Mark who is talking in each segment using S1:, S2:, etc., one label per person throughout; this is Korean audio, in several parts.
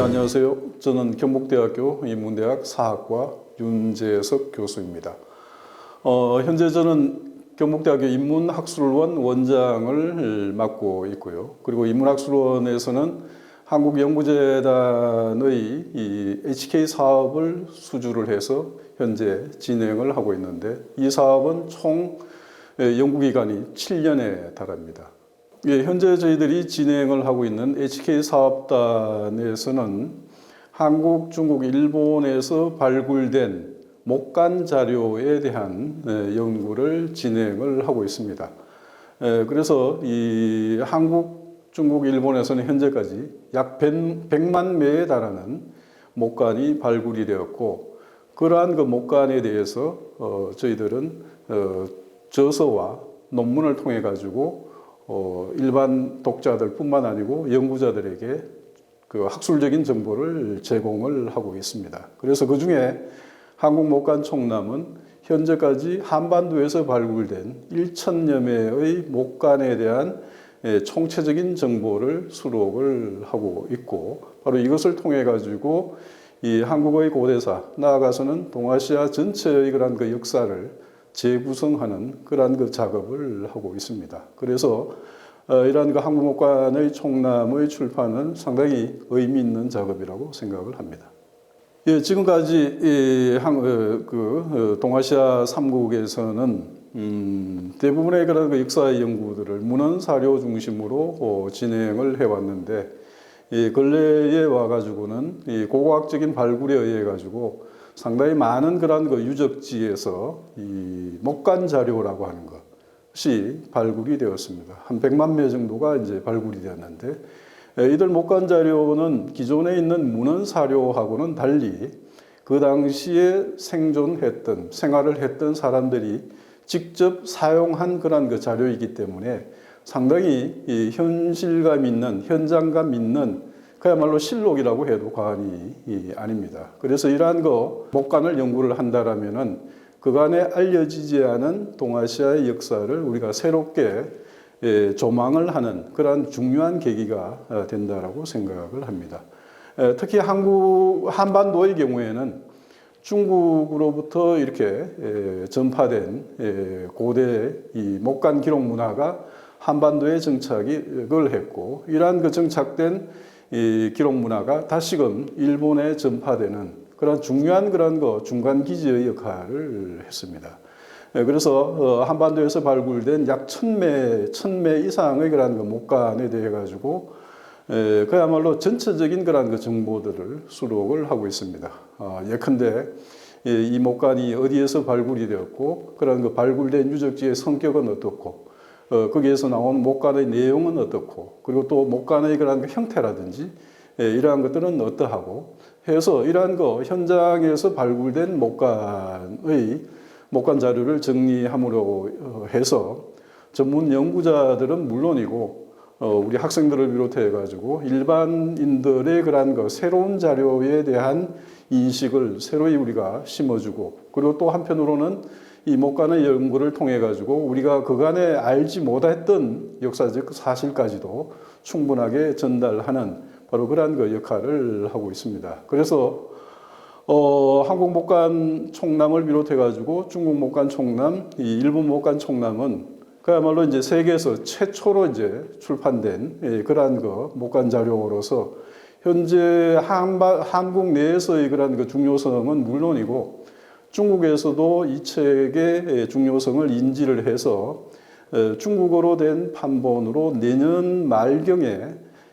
S1: 예, 안녕하세요. 저는 경북대학교 인문대학 사학과 윤재석 교수입니다. 어, 현재 저는 경북대학교 인문학술원 원장을 맡고 있고요. 그리고 인문학술원에서는 한국연구재단의 이 HK 사업을 수주를 해서 현재 진행을 하고 있는데 이 사업은 총 예, 연구기간이 7년에 달합니다. 예, 현재 저희들이 진행을 하고 있는 HK 사업단에서는 한국, 중국, 일본에서 발굴된 목간 자료에 대한 예, 연구를 진행을 하고 있습니다. 예, 그래서 이 한국, 중국, 일본에서는 현재까지 약 100만 매에 달하는 목간이 발굴이 되었고 그러한 그 목간에 대해서 어, 저희들은 어, 저서와 논문을 통해 가지고 어, 일반 독자들뿐만 아니고 연구자들에게 그 학술적인 정보를 제공을 하고 있습니다. 그래서 그 중에 한국 목간 총남은 현재까지 한반도에서 발굴된 1천여 매의 목간에 대한 예, 총체적인 정보를 수록을 하고 있고 바로 이것을 통해 가지고 이 한국의 고대사 나아가서는 동아시아 전체의 그런 그 역사를 재구성하는 그러한 그 작업을 하고 있습니다. 그래서 어, 이러한 그 한국목관의 총남의 출판은 상당히 의미 있는 작업이라고 생각을 합니다. 예, 지금까지 이 한, 어, 그 어, 동아시아 삼국에서는 음, 대부분의 그런 그 역사 연구들을 문헌 사료 중심으로 어, 진행을 해왔는데 이 근래에 와가지고는 이 고고학적인 발굴에 의해 가지고 상당히 많은 그런 그 유적지에서 이 목간 자료라고 하는 것이 발굴이 되었습니다. 한 100만 매 정도가 이제 발굴이 되었는데 에, 이들 목간 자료는 기존에 있는 문헌 사료하고는 달리 그 당시에 생존했던 생활을 했던 사람들이 직접 사용한 그런 그 자료이기 때문에 상당히 이 현실감 있는 현장감 있는 그야말로 실록이라고 해도 과언이 이 아닙니다. 그래서 이러한 거 목간을 연구를 한다라면은 그간에 알려지지 않은 동아시아의 역사를 우리가 새롭게 예, 조망을 하는 그러한 중요한 계기가 어, 된다라고 생각을 합니다. 에, 특히 한국 한반도의 경우에는 중국으로부터 이렇게 에, 전파된 에, 고대 이 목간 기록 문화가 한반도에 정착을 했고 이러한 그 정착된 이 기록 문화가 다시금 일본에 전파되는 그런 중요한 그런 거 중간 기지의 역할을 했습니다. 예, 그래서 어, 한반도에서 발굴된 약 천매 천매 이상의 그런 그 목간에 대해 가지고 에, 그야말로 전체적인 그런 그 정보들을 수록을 하고 있습니다. 어, 예컨대 이, 이 목간이 어디에서 발굴이 되었고 그런 그 발굴된 유적지의 성격은 어떻고 어, 거기에서 나온 목간의 내용은 어떻고 그리고 또 목간의 그런 그 형태라든지 예, 이러한 것들은 어떠하고 해서 이러한 거 현장에서 발굴된 목간의 목간 자료를 정리함으로 어, 해서 전문 연구자들은 물론이고 어, 우리 학생들을 비롯해 가지고 일반인들의 그러한 그 새로운 자료에 대한 인식을 새로이 우리가 심어주고 그리고 또 한편으로는 이 목간의 연구를 통해 가지고 우리가 그간에 알지 못했던 역사적 사실까지도 충분하게 전달하는 바로 그러한 그 역할을 하고 있습니다. 그래서 어, 한국 목간 총남을 비롯해 가지고 중국 목간 총남, 이 일본 목간 총남은 그야말로 이제 세계에서 최초로 이제 출판된 예, 그러한 그 목간 자료로서 현재 한국 내에서의 그러한 그 중요성은 물론이고 중국에서도 이 책의 중요성을 인지를 해서 어, 중국어로 된 판본으로 내년 말경에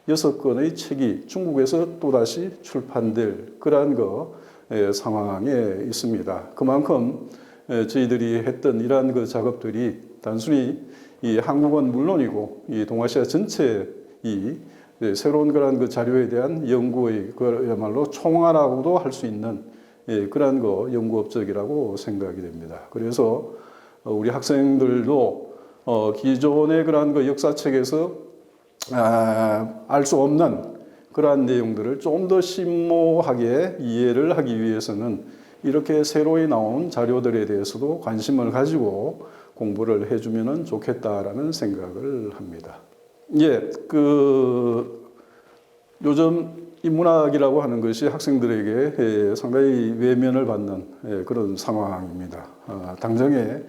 S1: 여섯 권의 책이 중국에서 또다시 출판될 그러한 그 예, 상황에 있습니다. 그만큼 예, 저희들이 했던 이러한 그 작업들이 단순히 이 한국은 물론이고 이 동아시아 전체 이 예, 새로운 그러한 그 자료에 대한 연구의 그야말로 총괄하고도 할 수 있는 예, 그러한 거 연구 업적이라고 생각이 됩니다. 그래서 어, 우리 학생들도 어, 기존의 그러한 그 역사책에서 아, 알 수 없는 그러한 내용들을 좀 더 심오하게 이해를 하기 위해서는 이렇게 새로이 나온 자료들에 대해서도 관심을 가지고 공부를 해주면 좋겠다라는 생각을 합니다. 예, 그 요즘 인문학이라고 하는 것이 학생들에게 예, 상당히 외면을 받는 예, 그런 상황입니다. 아, 당장에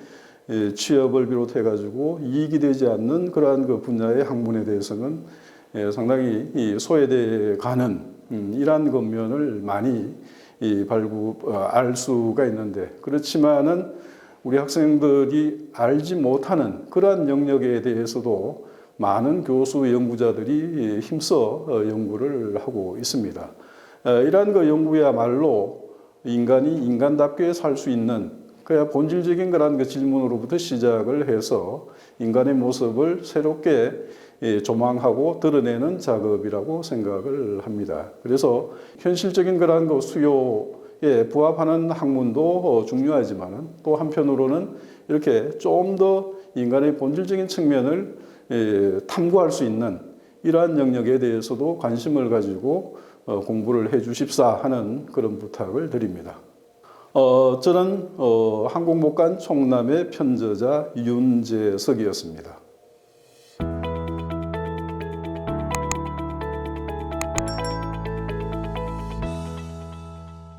S1: 예, 취업을 비롯해 가지고 이익이 되지 않는 그러한 그 분야의 학문에 대해서는 예, 상당히 이 소외돼 가는 음, 이러한 것면을 많이 이 발구 어, 알 수가 있는데 그렇지만은 우리 학생들이 알지 못하는 그러한 영역에 대해서도 많은 교수 연구자들이 힘써 어, 연구를 하고 있습니다. 어, 이러한 그 연구야말로 인간이 인간답게 살 수 있는 그야 본질적인 그런 그 질문으로부터 시작을 해서 인간의 모습을 새롭게 예, 조망하고 드러내는 작업이라고 생각을 합니다. 그래서 현실적인 그러한 그 수요에 부합하는 학문도 어, 중요하지만은 또 한편으로는 이렇게 좀 더 인간의 본질적인 측면을 예, 탐구할 수 있는 이러한 영역에 대해서도 관심을 가지고 어, 공부를 해 주십사 하는 그런 부탁을 드립니다. 어, 저는 어, 항공목간 총남의 편저자 윤재석이었습니다.